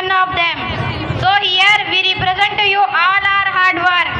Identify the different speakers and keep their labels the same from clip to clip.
Speaker 1: one of them. So here we represent to you all our hard work.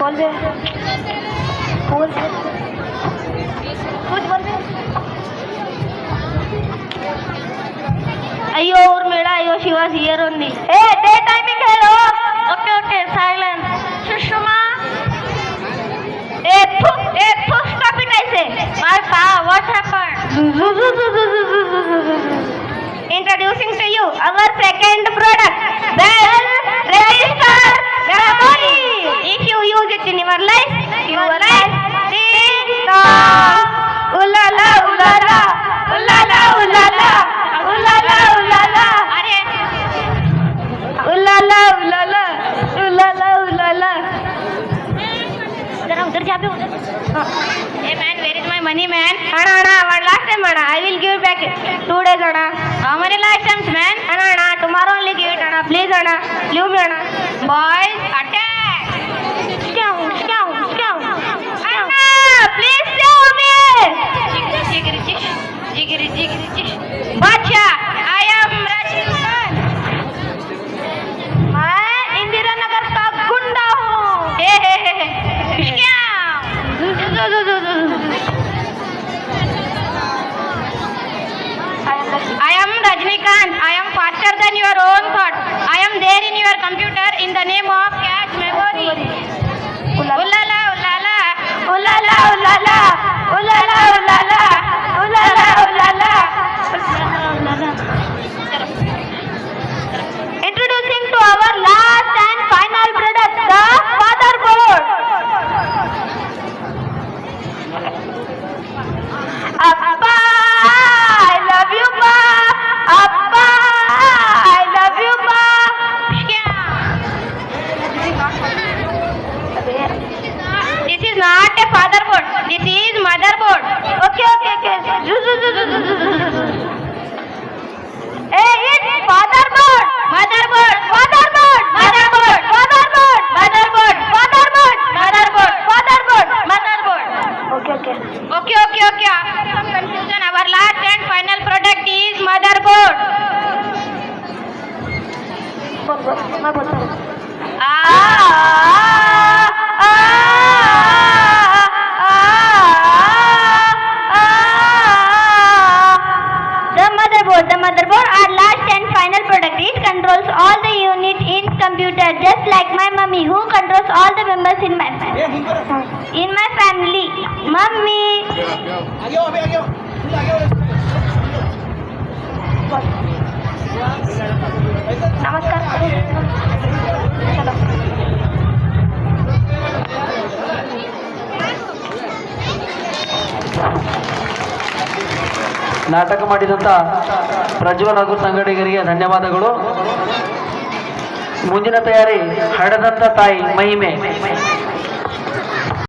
Speaker 1: বলবে বলবে कुछ बोलबे అయ్యో ఊరు మేడ అయ్యో శివాస్ ఇయర్ ఉంది a day timing hello okay okay silence Sushma ఏ థు ఏ థు స్టాప్ ఇట్ ఐసే మై పా what happen introducing to you our second product hey man, where is my money, man? Anna, Anna, one last time, Anna. I will give back two days, Anna. How many last times, man? Anna, Anna, tomorrow only give it, Anna. Please, Anna. Leave me, Anna. Boys, attack! in the name of cash memory. Ulala, ulala, ulala, ulala, ulala, ulala, ulala, ulala. Introducing to our last and final product, the father board. Okay, okay. Okay, okay, okay. After some confusion, our last and final product is motherboard. बोल controls all the unit in computer, just like my mummy, who controls all the members in my family. In my family, mummy.
Speaker 2: आगे आओ अभी आगे आओ तुम आगे आओ
Speaker 1: नमस्कार
Speaker 3: ನಾಟಕ ಮಾಡಿದಂಥ ಪ್ರಜ್ವಲ್ ಹಾಗೂ ಸಂಗಡಿಗರಿಗೆ ಧನ್ಯವಾದಗಳು. ಮುಂದಿನ ತಯಾರಿ ಹಡದಂಥ ತಾಯಿ ಮಹಿಮೆ.